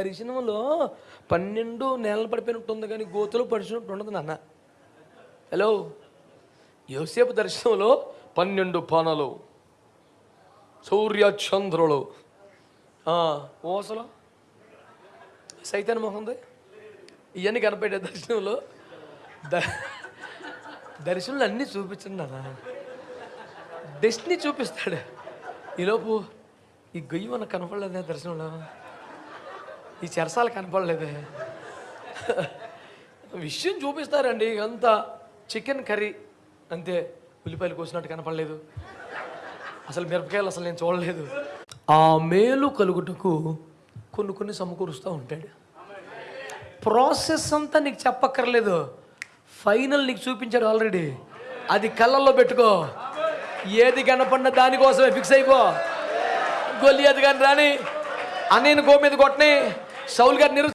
దర్శనంలో పన్నెండు నెలలు పడిపోయినట్టు ఉంది కానీ గోతులు పడిచినట్టు ఉండదు నాన్న. హలో యోసేపు దర్శనంలో పన్నెండు పానలు. సూర్య చంద్రులు ఆ, ఊసలు మొహంది ఇవన్నీ కనపడే దర్శనంలో ద దర్శనంలో అన్నీ చూపించండి నాన్న. డెస్టినీ చూపిస్తాడు. ఈలోపు ఈ గొయ్యి మనకు కనపడలేదా దర్శనంలో ఈ చెరసాలు కనపడలేదే. విషయం చూపిస్తారండి అంతా చికెన్ కర్రీ అంతే ఉల్లిపాయలు కోసినట్టు కనపడలేదు. అసలు మిరపకాయలు అసలు నేను చూడలేదు. ఆ మేలు కలుగుటకు కొన్ని కొన్ని సమకూరుస్తూ ఉంటాడు. ప్రాసెస్ అంతా నీకు చెప్పక్కర్లేదు. ఫైనల్ నీకు చూపించాడు ఆల్రెడీ అది కళ్ళల్లో పెట్టుకో. ఏది కనపడిన దానికోసమే ఫిక్స్ అయిపో. గొల్లి అది కానీ రాని అన్నయ్యను గో మీద కొట్టని సౌల్ గారు నిరు